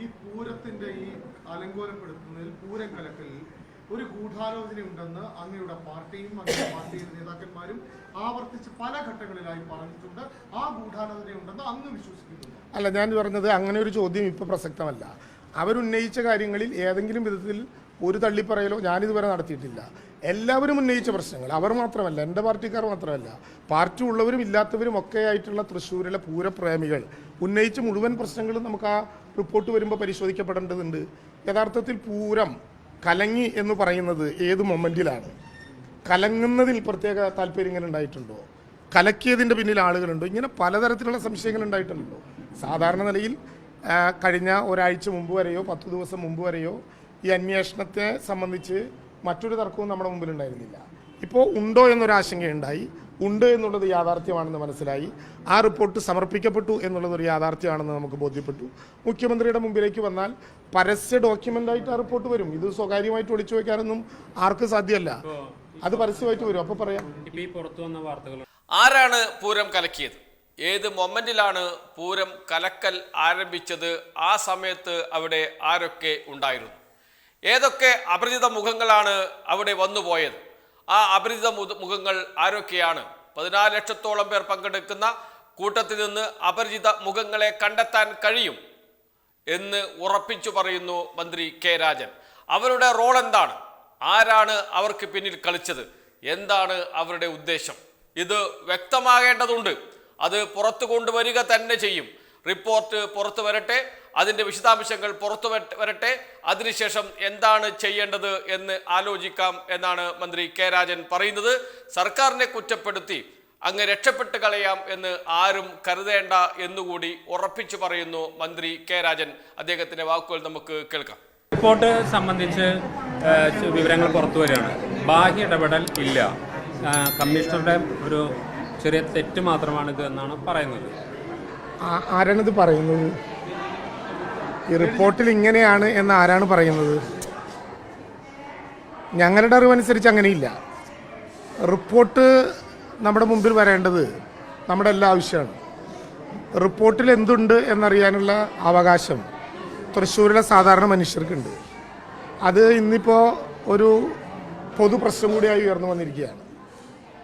ഈ പൂരത്തിന്റെ ഈ അലങ്കോലപ്പെടുത്തുന്നതിൽ പൂരം കലക്കലിൽ ഒരു ഗൂഢാലോചന ഉണ്ടെന്ന് അങ്ങയുടെ പാർട്ടിയും അങ്ങയുടെ പാർട്ടിയുടെ നേതാക്കന്മാരും ആവർത്തിച്ച് പല ഘട്ടങ്ങളിലായി പറഞ്ഞിട്ടുണ്ട്. ആ ഗൂഢാലോചന ഉണ്ടെന്ന് അങ്ങ് വിശ്വസിക്കുന്നു അല്ല ഞാൻ പറഞ്ഞത് അങ്ങനെ ഒരു ചോദ്യം ഇപ്പോൾ പ്രസക്തമല്ല. അവരുന്നയിച്ച കാര്യങ്ങളിൽ ഏതെങ്കിലും വിധത്തിൽ ഒരു തള്ളിപ്പറയലോ ഞാനിതുവരെ നടത്തിയിട്ടില്ല. എല്ലാവരും ഉന്നയിച്ച പ്രശ്നങ്ങൾ. അവർ മാത്രമല്ല എന്റെ പാർട്ടിക്കാർ മാത്രമല്ല പാർട്ടി ഉള്ളവരും ഇല്ലാത്തവരും ഒക്കെ ആയിട്ടുള്ള തൃശ്ശൂരിലെ പൂരപ്രേമികൾ ഉന്നയിച്ച മുഴുവൻ പ്രശ്നങ്ങളും നമുക്ക് ആ റിപ്പോർട്ട് വരുമ്പോൾ പരിശോധിക്കപ്പെടേണ്ടതുണ്ട്. യഥാർത്ഥത്തിൽ പൂരം കലങ്ങി എന്ന് പറയുന്നത് ഏത് മൊമെന്റിലാണ് കലങ്ങുന്നതിൽ പ്രത്യേക താല്പര്യങ്ങൾ ഉണ്ടായിട്ടുണ്ടോ? കലക്കിയതിന്റെ പിന്നിൽ ആളുകളുണ്ടോ? ഇങ്ങനെ പലതരത്തിലുള്ള സംശയങ്ങൾ ഉണ്ടായിട്ടുണ്ടല്ലോ സാധാരണ നിലയിൽ കഴിഞ്ഞ ഒരാഴ്ച മുമ്പ് വരെയോ പത്ത് ദിവസം മുമ്പ് വരെയോ ഈ അന്വേഷണത്തെ സംബന്ധിച്ച് മറ്റൊരു തർക്കവും നമ്മുടെ മുമ്പിൽ ഉണ്ടായിരുന്നില്ല ഇപ്പോൾ ഉണ്ടോ എന്നൊരു ആശങ്കയുണ്ടായി. ഉണ്ട് എന്നുള്ളത് യാഥാർത്ഥ്യമാണെന്ന് മനസ്സിലായി. ആ റിപ്പോർട്ട് സമർപ്പിക്കപ്പെട്ടു എന്നുള്ളത് ഒരു യാഥാർത്ഥ്യമാണെന്ന് നമുക്ക് ബോധ്യപ്പെട്ടു. മുഖ്യമന്ത്രിയുടെ മുമ്പിലേക്ക് വന്നാൽ പരസ്യ ഡോക്യുമെന്റായിട്ട് ആ റിപ്പോർട്ട് വരും. ഇത് സ്വകാര്യമായിട്ട് ഒളിച്ചു വയ്ക്കാനൊന്നും ആർക്കും സാധ്യമല്ല അത് പരസ്യമായിട്ട് വരും. അപ്പോൾ പറയാം. ആരാണ് പൂരം കലക്കിയത്? ഏത് മൊമെന്റിലാണ് പൂരം കലക്കൽ ആരംഭിച്ചത്? ആ സമയത്ത് അവിടെ ആരൊക്കെ ഉണ്ടായിരുന്നു? ഏതൊക്കെ അപരിചിത മുഖങ്ങളാണ് അവിടെ വന്നുപോയത് ആ അപരിചിത മുഖങ്ങൾ ആരൊക്കെയാണ്? പതിനാല് ലക്ഷത്തോളം പേർ പങ്കെടുക്കുന്ന കൂട്ടത്തിൽ നിന്ന് അപരിചിത മുഖങ്ങളെ കണ്ടെത്താൻ കഴിയും എന്ന് ഉറപ്പിച്ചു പറയുന്നു മന്ത്രി കെ രാജൻ. അവരുടെ റോൾ എന്താണ്? ആരാണ് അവർക്ക് പിന്നിൽ കളിച്ചത്? എന്താണ് അവരുടെ ഉദ്ദേശം? ഇത് വ്യക്തമാകേണ്ടതുണ്ട്. അത് പുറത്തു കൊണ്ടുവരിക തന്നെ ചെയ്യും. റിപ്പോർട്ട് പുറത്തു വരട്ടെ. അതിന്റെ വിശദാംശങ്ങൾ പുറത്തു വരട്ടെ. അതിനുശേഷം എന്താണ് ചെയ്യേണ്ടത് എന്ന് ആലോചിക്കാം എന്നാണ് മന്ത്രി കെ രാജൻ പറയുന്നത്. സർക്കാരിനെ കുറ്റപ്പെടുത്തി അങ്ങ് രക്ഷപ്പെട്ട് കളയാം എന്ന് ആരും കരുതേണ്ട എന്നുകൂടി ഉറപ്പിച്ചു പറയുന്നു മന്ത്രി കെ രാജൻ. അദ്ദേഹത്തിന്റെ വാക്കുകൾ നമുക്ക് കേൾക്കാം. റിപ്പോർട്ട് സംബന്ധിച്ച് വിവരങ്ങൾ പുറത്തു വരികയാണ്. ബാഹ്യ ഇടപെടൽ ഇല്ല. കമ്മീഷണറുടെ ഒരു ചെറിയ തെറ്റ് മാത്രമാണിത് എന്നാണ് പറയുന്നത്. ആരാണിത് പറയുന്നത്? ഈ റിപ്പോർട്ടിൽ ഇങ്ങനെയാണ് എന്ന് ആരാണ് പറയുന്നത്? ഞങ്ങളുടെ അറിവനുസരിച്ച് അങ്ങനെയില്ല. റിപ്പോർട്ട് നമ്മുടെ മുമ്പിൽ വരേണ്ടത് നമ്മുടെ എല്ലാ ആവശ്യമാണ്. റിപ്പോർട്ടിൽ എന്തുണ്ട് എന്നറിയാനുള്ള അവകാശം തൃശ്ശൂരിലെ സാധാരണ മനുഷ്യർക്കുണ്ട്. അത് ഇന്നിപ്പോൾ ഒരു പൊതു പ്രശ്നം കൂടിയായി ഉയർന്നു വന്നിരിക്കുകയാണ്.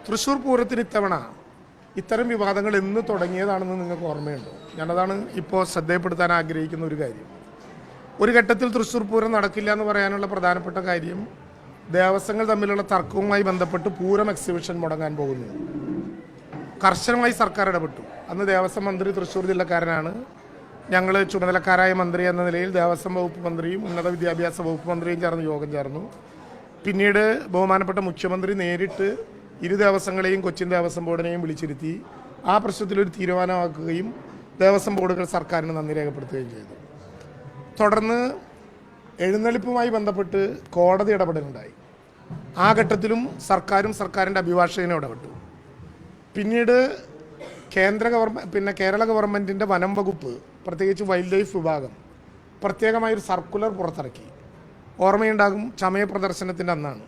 തൃശ്ശൂർ പൂരത്തിന് ഇത്തവണ ഇത്തരം വിവാദങ്ങൾ എന്ന് തുടങ്ങിയതാണെന്ന് നിങ്ങൾക്ക് ഓർമ്മയുണ്ടോ? ഞാനതാണ് ഇപ്പോൾ ശ്രദ്ധയപ്പെടുത്താൻ ആഗ്രഹിക്കുന്ന ഒരു കാര്യം. ഒരു ഘട്ടത്തിൽ തൃശ്ശൂർ പൂരം നടക്കില്ല എന്ന് പറയാനുള്ള പ്രധാനപ്പെട്ട കാര്യം ദേവസ്വങ്ങൾ തമ്മിലുള്ള തർക്കവുമായി ബന്ധപ്പെട്ട് പൂരം എക്സിബിഷൻ മുടങ്ങാൻ പോകുന്നു. കർശനമായി സർക്കാർ ഇടപെട്ടു. അന്ന് ദേവസ്വം മന്ത്രി തൃശ്ശൂർ ജില്ലക്കാരനാണ്. ഞങ്ങൾ ചുമതലക്കാരായ മന്ത്രി എന്ന നിലയിൽ ദേവസ്വം വകുപ്പ് മന്ത്രിയും ഉന്നത വിദ്യാഭ്യാസ വകുപ്പ് മന്ത്രിയും ചേർന്ന് യോഗം ചേർന്നു. പിന്നീട് ബഹുമാനപ്പെട്ട മുഖ്യമന്ത്രി നേരിട്ട് ഇരു ദേവസ്വങ്ങളെയും കൊച്ചിൻ ദേവസ്വം ബോർഡിനെയും വിളിച്ചിരുത്തി ആ പ്രശ്നത്തിലൊരു തീരുമാനമാക്കുകയും ദേവസ്വം ബോർഡുകൾ സർക്കാരിന് നന്ദി രേഖപ്പെടുത്തുകയും ചെയ്തു. തുടർന്ന് എഴുന്നള്ളിപ്പുമായി ബന്ധപ്പെട്ട് കോടതി ഇടപെടലുണ്ടായി. ആ ഘട്ടത്തിലും സർക്കാരും സർക്കാരിന്റെ അഭിഭാഷകനും ഇടപെട്ടു. പിന്നീട് കേന്ദ്ര ഗവൺമെന്റ് പിന്നെ കേരള ഗവൺമെന്റിന്റെ വനം വകുപ്പ് പ്രത്യേകിച്ച് വൈൽഡ് ലൈഫ് വിഭാഗം പ്രത്യേകമായൊരു സർക്കുലർ പുറത്തിറക്കി. ഓർമ്മയുണ്ടാകും ചമയ പ്രദർശനത്തിന്റെ അന്നാണ്.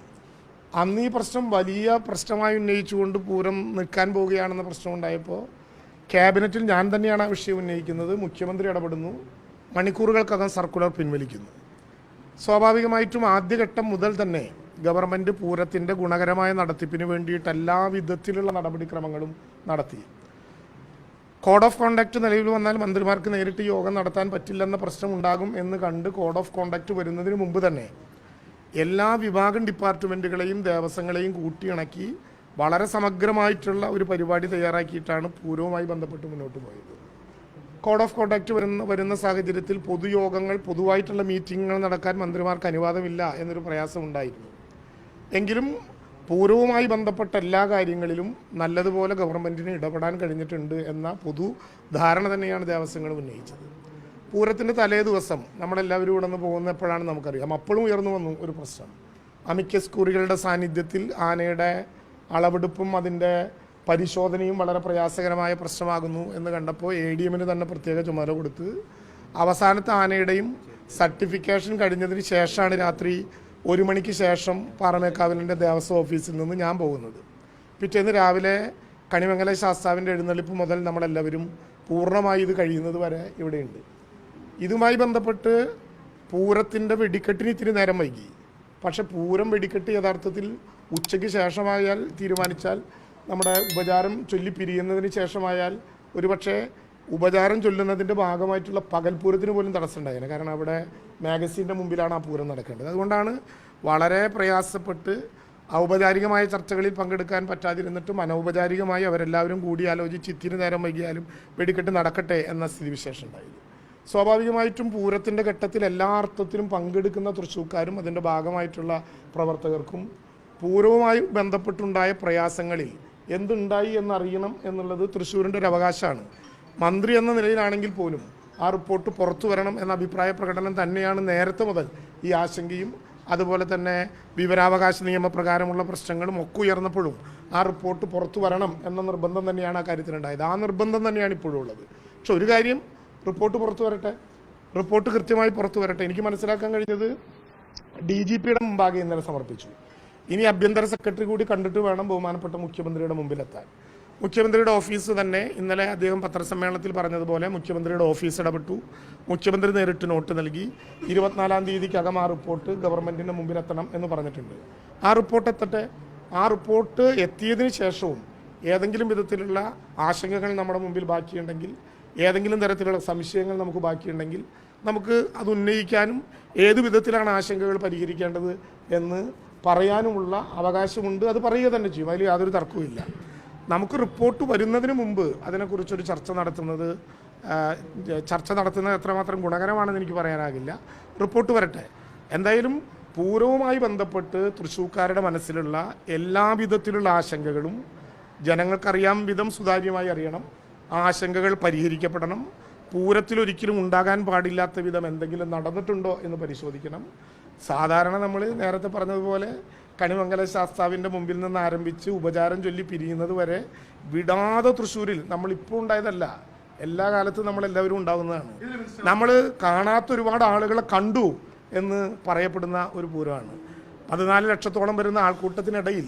അന്ന് ഈ പ്രശ്നം വലിയ പ്രശ്നമായി ഉന്നയിച്ചുകൊണ്ട് പൂരം നിൽക്കാൻ പോവുകയാണെന്ന പ്രശ്നം ഉണ്ടായപ്പോൾ ക്യാബിനറ്റിൽ ഞാൻ തന്നെയാണ് ആ വിഷയം ഉന്നയിക്കുന്നത്. മുഖ്യമന്ത്രി ഇടപെടുന്നു. മണിക്കൂറുകൾക്കകം സർക്കുലർ പിൻവലിക്കുന്നു. സ്വാഭാവികമായിട്ടും ആദ്യഘട്ടം മുതൽ തന്നെ ഗവൺമെന്റ് പൂരത്തിന്റെ ഗുണകരമായ നടത്തിപ്പിന് വേണ്ടിയിട്ട് എല്ലാ വിധത്തിലുള്ള നടപടിക്രമങ്ങളും നടത്തി. കോഡ് ഓഫ് കോണ്ടാക്ട് നിലവിൽ വന്നാൽ മന്ത്രിമാർക്ക് നേരിട്ട് യോഗം നടത്താൻ പറ്റില്ലെന്ന പ്രശ്നം ഉണ്ടാകും എന്ന് കണ്ട് കോഡ് ഓഫ് കോണ്ടാക്ട് വരുന്നതിന് മുമ്പ് തന്നെ എല്ലാ വിഭാഗം ഡിപ്പാർട്ട്മെന്റുകളെയും ദേവസ്വങ്ങളെയും കൂട്ടിയിണക്കി വളരെ സമഗ്രമായിട്ടുള്ള ഒരു പരിപാടി തയ്യാറാക്കിയിട്ടാണ് പൂരവുമായി ബന്ധപ്പെട്ട് മുന്നോട്ട് പോയത്. കോഡ് ഓഫ് കോണ്ടാക്ട് വരുന്ന വരുന്ന സാഹചര്യത്തിൽ പൊതുയോഗങ്ങൾ പൊതുവായിട്ടുള്ള മീറ്റിങ്ങുകൾ നടക്കാൻ മന്ത്രിമാർക്ക് അനുവാദമില്ല എന്നൊരു പ്രയാസം ഉണ്ടായിരുന്നു എങ്കിലും പൂരവുമായി ബന്ധപ്പെട്ട എല്ലാ കാര്യങ്ങളിലും നല്ലതുപോലെ ഗവൺമെന്റിന് ഇടപെടാൻ കഴിഞ്ഞിട്ടുണ്ട് എന്ന പൊതു ധാരണ തന്നെയാണ് ദേവസ്വങ്ങൾ ഉന്നയിച്ചത്. പൂരത്തിന്റെ തലേ ദിവസം നമ്മളെല്ലാവരും ഇവിടെ നിന്ന് പോകുന്നപ്പോഴാണ് നമുക്കറിയാം. അപ്പോഴും ഉയർന്നു വന്നു ഒരു പ്രശ്നം. അമിക്കസ് കുറികളുടെ സാന്നിധ്യത്തിൽ ആനയുടെ അളവെടുപ്പും അതിന്റെ പരിശോധനയും വളരെ പ്രയാസകരമായ പ്രശ്നമാകുന്നു എന്ന് കണ്ടപ്പോൾ എ ഡി എമ്മിന് തന്നെ പ്രത്യേക ചുമതല കൊടുത്ത് അവസാനത്തെ ആനയുടെയും സർട്ടിഫിക്കേഷൻ കഴിഞ്ഞതിന് ശേഷമാണ് രാത്രി ഒരു മണിക്ക് ശേഷം പാറമേക്കാവിലിന്റെ ദേവസ്വം ഓഫീസിൽ നിന്ന് ഞാൻ പോകുന്നത്. പിറ്റേന്ന് രാവിലെ കണിമംഗല ശാസ്താവിന്റെ എഴുന്നള്ളിപ്പ് മുതൽ നമ്മളെല്ലാവരും പൂർണമായി ഇത് കഴിയുന്നത് വരെ ഇവിടെയുണ്ട്. ഇതുമായി ബന്ധപ്പെട്ട് പൂരത്തിന്റെ വെടിക്കെട്ടിന് ഇത്തിരി നേരം വൈകി. പക്ഷെ പൂരം വെടിക്കെട്ട് യഥാർത്ഥത്തിൽ ഉച്ചയ്ക്ക് ശേഷമായാൽ തീരുമാനിച്ചാൽ നമ്മുടെ ഉപചാരം ചൊല്ലി പിരിയുന്നതിന് ശേഷമായാൽ ഒരുപക്ഷെ ഉപചാരം ചൊല്ലുന്നതിന്റെ ഭാഗമായിട്ടുള്ള പകൽപൂരത്തിന് പോലും തടസ്സമുണ്ടായേനെ. കാരണം അവിടെ മാഗസീന്റെ മുമ്പിലാണ് ആ പൂരം നടക്കേണ്ടത്. അതുകൊണ്ടാണ് വളരെ പ്രയാസപ്പെട്ട് ഔപചാരികമായ ചർച്ചകളിൽ പങ്കെടുക്കാൻ പറ്റാതിരുന്നിട്ടും അനൗപചാരികമായി അവരെല്ലാവരും കൂടിയാലോചിച്ച് ഇത്തിരി നേരം വൈകിയാലും വെടിക്കെട്ട് നടക്കട്ടെ എന്ന സ്ഥിതിവിശേഷം ഉണ്ടായത് സ്വാഭാവികമായിട്ടും പൂരത്തിന്റെ ഘട്ടത്തിൽ എല്ലാ അർത്ഥത്തിലും പങ്കെടുക്കുന്ന തൃശ്ശൂക്കാരും അതിന്റെ ഭാഗമായിട്ടുള്ള പ്രവർത്തകർക്കും പൂരവുമായി ബന്ധപ്പെട്ടുണ്ടായ പ്രയാസങ്ങളിൽ എന്തുണ്ടായി എന്നറിയണം എന്നുള്ളത് തൃശ്ശൂരിന്റെ ഒരു അവകാശമാണ്. മന്ത്രി എന്ന നിലയിലാണെങ്കിൽ പോലും ആ റിപ്പോർട്ട് പുറത്തു വരണം എന്ന അഭിപ്രായ പ്രകടനം തന്നെയാണ് നേരത്തെ മുതൽ ഈ ആശങ്കയും അതുപോലെ തന്നെ വിവരാവകാശ നിയമപ്രകാരമുള്ള പ്രശ്നങ്ങളും ഒക്കെ ഉയർന്നപ്പോഴും ആ റിപ്പോർട്ട് പുറത്തു വരണം എന്ന നിർബന്ധം തന്നെയാണ് ആ കാര്യത്തിലുണ്ടായത്. ആ നിർബന്ധം തന്നെയാണ് ഇപ്പോഴും ഉള്ളത്. പക്ഷെ ഒരു കാര്യം റിപ്പോർട്ട് പുറത്തു വരട്ടെ? റിപ്പോർട്ട് കൃത്യമായി പുറത്തു വരട്ടെ. എനിക്ക് മനസ്സിലാക്കാൻ കഴിഞ്ഞത് ഡി ജി പിയുടെ മുമ്പാകെ ഇന്നലെ സമർപ്പിച്ചു. ഇനി ആഭ്യന്തര സെക്രട്ടറി കൂടി കണ്ടിട്ട് വേണം ബഹുമാനപ്പെട്ട മുഖ്യമന്ത്രിയുടെ മുമ്പിലെത്താൻ. മുഖ്യമന്ത്രിയുടെ ഓഫീസ് തന്നെ ഇന്നലെ അദ്ദേഹം പത്രസമ്മേളനത്തിൽ പറഞ്ഞതുപോലെ മുഖ്യമന്ത്രിയുടെ ഓഫീസ് ഇടപെട്ടു. മുഖ്യമന്ത്രി നേരിട്ട് നോട്ട് നൽകി. ഇരുപത്തിനാലാം തീയതിക്കകം ആ റിപ്പോർട്ട് ഗവൺമെന്റിന്റെ മുമ്പിലെത്തണം എന്ന് പറഞ്ഞിട്ടുണ്ട്. ആ റിപ്പോർട്ട് എത്തട്ടെ? ആ റിപ്പോർട്ട് എത്തിയതിന് ശേഷവും ഏതെങ്കിലും വിധത്തിലുള്ള ആശങ്കകൾ നമ്മുടെ മുമ്പിൽ ബാക്കിയുണ്ടെങ്കിൽ ഏതെങ്കിലും തരത്തിലുള്ള സംശയങ്ങൾ നമുക്ക് ബാക്കിയുണ്ടെങ്കിൽ നമുക്ക് അത് ഉന്നയിക്കാനും ഏത് വിധത്തിലാണ് ആശങ്കകൾ പരിഹരിക്കേണ്ടത് എന്ന് പറയാനുമുള്ള അവകാശമുണ്ട്. അത് പറയുക തന്നെ ചെയ്യും. അതിൽ യാതൊരു തർക്കവുമില്ല നമുക്ക് റിപ്പോർട്ട് വരുന്നതിന് മുമ്പ് അതിനെക്കുറിച്ചൊരു ചർച്ച നടത്തുന്നത് ചർച്ച നടത്തുന്നത് എത്രമാത്രം ഗുണകരമാണെന്ന് എനിക്ക് പറയാനാകില്ല. റിപ്പോർട്ട് വരട്ടെ. എന്തായാലും പൂരവുമായി ബന്ധപ്പെട്ട് തൃശ്ശൂക്കാരുടെ മനസ്സിലുള്ള എല്ലാവിധത്തിലുള്ള ആശങ്കകളും ജനങ്ങൾക്കറിയാം വിധം സുതാര്യമായി അറിയണം. ആ ആശങ്കകൾ പരിഹരിക്കപ്പെടണം. പൂരത്തിൽ ഒരിക്കലും ഉണ്ടാകാൻ പാടില്ലാത്ത വിധം എന്തെങ്കിലും നടന്നിട്ടുണ്ടോ എന്ന് പരിശോധിക്കണം. സാധാരണ നമ്മൾ നേരത്തെ പറഞ്ഞതുപോലെ കണിമംഗല ശാസ്താവിന്റെ മുമ്പിൽ നിന്ന് ആരംഭിച്ച് ഉപചാരം ചൊല്ലി പിരിയുന്നത് വരെ വിടാതെ തൃശ്ശൂരിൽ നമ്മളിപ്പോൾ ഉണ്ടായതല്ല എല്ലാ കാലത്തും നമ്മളെല്ലാവരും ഉണ്ടാകുന്നതാണ് നമ്മൾ കാണാത്ത ഒരുപാട് ആളുകളെ കണ്ടു എന്ന് പറയപ്പെടുന്ന ഒരു പൂരമാണ്. പതിനാല് ലക്ഷത്തോളം വരുന്ന ആൾക്കൂട്ടത്തിനിടയിൽ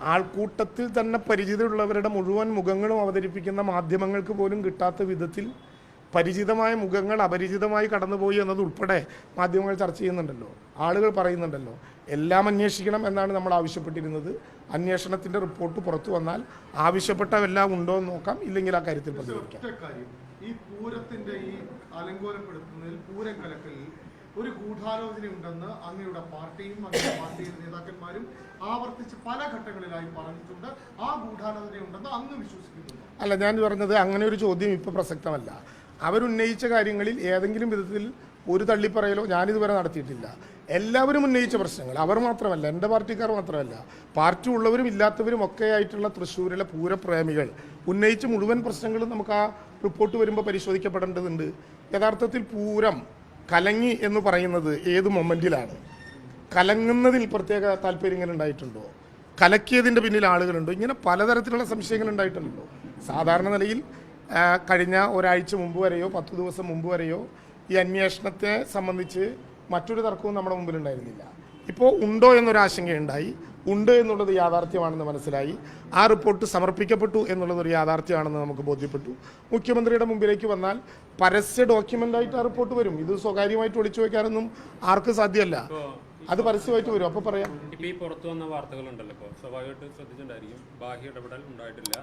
ആൾക്കൂട്ടത്തിൽ തന്നെ പരിചിതമുള്ളവരുടെ മുഴുവൻ മുഖങ്ങളും അവതരിപ്പിക്കുന്ന മാധ്യമങ്ങൾക്ക് പോലും കിട്ടാത്ത വിധത്തിൽ പരിചിതമായ മുഖങ്ങൾ അപരിചിതമായി കടന്നുപോയി എന്നതുൾപ്പെടെ മാധ്യമങ്ങൾ ചർച്ച ചെയ്യുന്നുണ്ടല്ലോ. ആളുകൾ പറയുന്നുണ്ടല്ലോ എല്ലാം അന്വേഷിക്കണം എന്നാണ് നമ്മൾ ആവശ്യപ്പെട്ടിരുന്നത്. അന്വേഷണത്തിന്റെ റിപ്പോർട്ട് പുറത്തു വന്നാൽ ആവശ്യപ്പെട്ടവെല്ലാം ഉണ്ടോ എന്ന് നോക്കാം. ഇല്ലെങ്കിൽ ആ കാര്യത്തിൽ പ്രതികരിക്കാം. ഈ പൂരത്തിന്റെ ഈ അലങ്കോലപ്പെടുത്തുന്നതിൽ പൂരം ഒരു ഗൂഢാലോചന ഉണ്ടെന്ന് അങ്ങയുടെ പാർട്ടിയും അങ്ങയുടെ പാർട്ടിയുടെ നേതാക്കന്മാരും ആവർത്തിച്ച് പല ഘട്ടങ്ങളിലായി പറഞ്ഞിട്ടുണ്ട്. ആ ഗൂഢാലോചന ഉണ്ടെന്ന് അങ്ങ് വിശ്വസിക്കുന്നു അല്ല ഞാൻ പറഞ്ഞത് അങ്ങനെ ഒരു ചോദ്യം ഇപ്പോൾ പ്രസക്തമല്ല. അവരുന്നയിച്ച കാര്യങ്ങളിൽ ഏതെങ്കിലും വിധത്തിൽ ഒരു തള്ളിപ്പറയലോ ഞാനിതുവരെ നടത്തിയിട്ടില്ല. എല്ലാവരും ഉന്നയിച്ച പ്രശ്നങ്ങൾ. അവർ മാത്രമല്ല എന്റെ പാർട്ടിക്കാർ മാത്രമല്ല പാർട്ടി ഉള്ളവരും ഇല്ലാത്തവരും ഒക്കെ ആയിട്ടുള്ള തൃശ്ശൂരിലെ പൂരപ്രേമികൾ ഉന്നയിച്ച മുഴുവൻ പ്രശ്നങ്ങളും നമുക്ക് ആ റിപ്പോർട്ട് വരുമ്പോൾ പരിശോധിക്കപ്പെടേണ്ടതുണ്ട്. യഥാർത്ഥത്തിൽ പൂരം കലങ്ങി എന്ന് പറയുന്നത് ഏത് മൊമെന്റിലാണ് കലങ്ങുന്നതിൽ പ്രത്യേക താല്പര്യങ്ങൾ ഉണ്ടായിട്ടുണ്ടോ? കലക്കിയതിന്റെ പിന്നിൽ ആളുകളുണ്ടോ? ഇങ്ങനെ പലതരത്തിലുള്ള സംശയങ്ങൾ ഉണ്ടായിട്ടുണ്ടോ? സാധാരണ നിലയിൽ കഴിഞ്ഞ ഒരാഴ്ച മുമ്പ് വരെയോ പത്ത് ദിവസം മുമ്പ് വരെയോ ഈ അന്വേഷണത്തെ സംബന്ധിച്ച് മറ്റൊരു തർക്കവും നമ്മുടെ മുമ്പിൽ ഉണ്ടായിരുന്നില്ല. ഇപ്പോൾ ഉണ്ടോ എന്നൊരു ആശങ്കയുണ്ടായി ഉണ്ട് എന്നുള്ളത് യാഥാർത്ഥ്യമാണെന്ന് മനസ്സിലായി. ആ റിപ്പോർട്ട് സമർപ്പിക്കപ്പെട്ടു എന്നുള്ളതൊരു യാഥാർത്ഥ്യമാണെന്ന് നമുക്ക് ബോധ്യപ്പെട്ടു. മുഖ്യമന്ത്രിയുടെ മുമ്പിലേക്ക് വന്നാൽ പരസ്യ ഡോക്യുമെന്റായിട്ട് ആ റിപ്പോർട്ട് വരും. ഇത് സ്വകാര്യമായിട്ട് ഒളിച്ചു വയ്ക്കാനൊന്നും ആർക്കും സാധ്യമല്ല. അത് പരസ്യമായിട്ട് വരും. അപ്പോൾ പറയാം. ഇപ്പോൾ ഈ പുറത്തു വന്ന വാർത്തകളുണ്ടല്ലോ ഇപ്പോൾ. സ്വാഭാവികമായിട്ട് ശ്രദ്ധിച്ചിട്ടുണ്ടായിരിക്കും. ബാഹ്യ ഇടപെടൽ ഉണ്ടായിട്ടില്ല.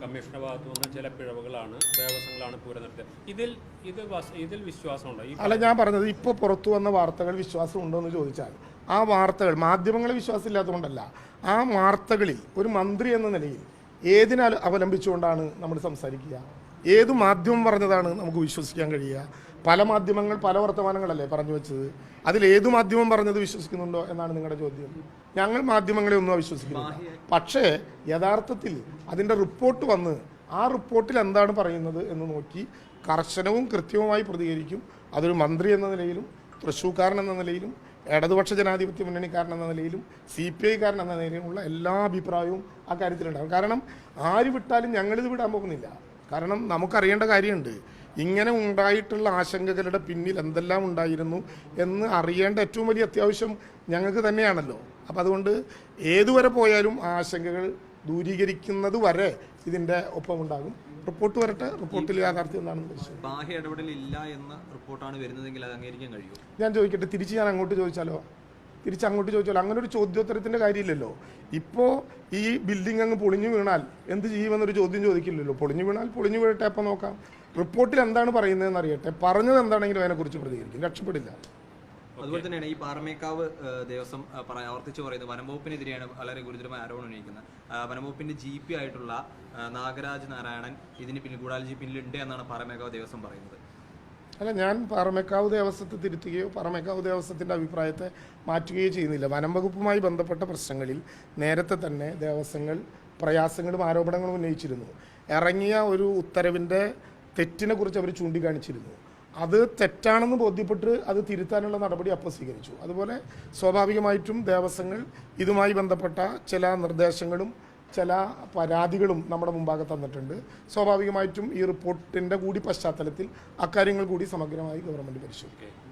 കമ്മീഷന്റെ ഭാഗത്തു നിന്ന് ചില പിഴവുകളാണ് ദേവസ്വങ്ങളാണ് പൂരം നടത്തിയത് ഇതിൽ ഇത് ഇതിൽ വിശ്വാസമുണ്ടോ? അല്ല ഞാൻ പറഞ്ഞത് ഇപ്പോൾ പുറത്തു വന്ന വാർത്തകൾ വിശ്വാസം ഉണ്ടോ എന്ന് ചോദിച്ചാൽ ആ വാർത്തകൾ മാധ്യമങ്ങളെ വിശ്വാസമില്ലാത്തതുകൊണ്ടല്ല ആ വാർത്തകളിൽ ഒരു മന്ത്രി എന്ന നിലയിൽ ഏതിനാൽ അവലംബിച്ചുകൊണ്ടാണ് നമ്മൾ സംസാരിക്കുക? ഏത് മാധ്യമം പറഞ്ഞതാണ് നമുക്ക് വിശ്വസിക്കാൻ കഴിയുക? പല മാധ്യമങ്ങൾ പല വർത്തമാനങ്ങളല്ലേ പറഞ്ഞു വെച്ചത്? അതിൽ ഏത് മാധ്യമം പറഞ്ഞത് വിശ്വസിക്കുന്നുണ്ടോ എന്നാണ് നിങ്ങളുടെ ചോദ്യം. ഞങ്ങൾ മാധ്യമങ്ങളെ ഒന്നും അവിശ്വസിക്കുന്നില്ല. പക്ഷേ യഥാർത്ഥത്തിൽ അതിന്റെ റിപ്പോർട്ട് വന്ന് ആ റിപ്പോർട്ടിൽ എന്താണ് പറയുന്നത് എന്ന് നോക്കി കർശനവും കൃത്യവുമായി പ്രതികരിക്കും. അതൊരു മന്ത്രി എന്ന നിലയിലും തൃശ്ശൂക്കാരൻ എന്ന നിലയിലും ഇടതുപക്ഷ ജനാധിപത്യ മുന്നണിക്കാരൻ എന്ന നിലയിലും സി പി ഐക്കാരൻ എന്ന നിലയിലുമുള്ള എല്ലാ അഭിപ്രായവും ആ കാര്യത്തിലുണ്ടാകും. കാരണം ആര് വിട്ടാലും ഞങ്ങളിത് വിടാൻ പോകുന്നില്ല. കാരണം നമുക്കറിയേണ്ട കാര്യമുണ്ട്. ഇങ്ങനെ ഉണ്ടായിട്ടുള്ള ആശങ്കകളുടെ പിന്നിൽ എന്തെല്ലാം ഉണ്ടായിരുന്നു എന്ന് അറിയേണ്ട ഏറ്റവും വലിയ അത്യാവശ്യം ഞങ്ങൾക്ക് തന്നെയാണല്ലോ. അപ്പം അതുകൊണ്ട് ഏതുവരെ പോയാലും ആ ആശങ്കകൾ ദൂരീകരിക്കുന്നത് വരെ ഇതിന്റെ ഒപ്പം ഉണ്ടാകും റിപ്പോർട്ട് വരട്ടെ. റിപ്പോർട്ടിൽ യാഥാർത്ഥ്യം എന്താണെന്ന് ബാഹ്യ ഇടപെടലില്ല എന്ന റിപ്പോർട്ടാണ് വരുന്നതെങ്കിൽ അത് അംഗീകരിക്കാൻ കഴിയും ഞാൻ ചോദിക്കട്ടെ. തിരിച്ച് ഞാൻ അങ്ങോട്ട് ചോദിച്ചാലോ? തിരിച്ച് അങ്ങോട്ട് ചോദിച്ചാലോ അങ്ങനെ ഒരു ചോദ്യോത്തരത്തിന്റെ കാര്യമില്ലല്ലോ. ഇപ്പോൾ ഈ ബിൽഡിംഗ് അങ്ങ് പൊളിഞ്ഞു വീണാൽ എന്ത് ചെയ്യുമെന്നൊരു ചോദ്യം ചോദിക്കില്ലല്ലോ. പൊളിഞ്ഞു വീണാൽ പൊളിഞ്ഞു വീഴട്ടെ അപ്പം നോക്കാം. റിപ്പോർട്ടിൽ എന്താണ് പറയുന്നതെന്ന് അറിയട്ടെ. പറഞ്ഞത് എന്താണെങ്കിലും അതിനെക്കുറിച്ച് പ്രതികരിക്കും. രക്ഷപ്പെടില്ല. അതുപോലെ തന്നെയാണ് ഈ പാറമേക്കാവ് ദേവസ്വം ആവർത്തിച്ച് പറയുന്നത് വനംവകുപ്പിനെതിരെയാണ് വളരെ ഗുരുതരമായ ആരോപണം ഉന്നയിക്കുന്നത്. വനംവകുപ്പിന്റെ ജി പി ആയിട്ടുള്ള നാഗരാജ് നാരായണൻ ഇതിന് പിന്നിൽ ഗൂഢാലോചി പിന്നിലുണ്ട് എന്നാണ് പാറമേക്കാവ് ദേവസ്വം പറയുന്നത്. അല്ല ഞാൻ പാറമേക്കാവ് ദേവസ്വത്തെ തിരുത്തുകയോ പാറമേക്കാവ് ദേവസ്വത്തിന്റെ അഭിപ്രായത്തെ മാറ്റുകയോ ചെയ്യുന്നില്ല. വനം വകുപ്പുമായി ബന്ധപ്പെട്ട പ്രശ്നങ്ങളിൽ നേരത്തെ തന്നെ ദേവസ്വങ്ങൾ പ്രയാസങ്ങളും ആരോപണങ്ങളും ഉന്നയിച്ചിരുന്നു. ഇറങ്ങിയ ഒരു ഉത്തരവിന്റെ തെറ്റിനെ കുറിച്ച് അവർ ചൂണ്ടിക്കാണിച്ചിരുന്നു. അത് തെറ്റാണെന്ന് ബോധ്യപ്പെട്ട് അത് തിരുത്താനുള്ള നടപടി അപ്പോൾ സ്വീകരിച്ചു. അതുപോലെ സ്വാഭാവികമായിട്ടും ദേവസ്വങ്ങൾ ഇതുമായി ബന്ധപ്പെട്ട ചില നിർദ്ദേശങ്ങളും ചില പരാതികളും നമ്മുടെ മുമ്പാകെ തന്നിട്ടുണ്ട്. സ്വാഭാവികമായിട്ടും ഈ റിപ്പോർട്ടിന്റെ കൂടി പശ്ചാത്തലത്തിൽ അക്കാര്യങ്ങൾ കൂടി സമഗ്രമായി ഗവൺമെന്റ് പരിശോധിക്കും.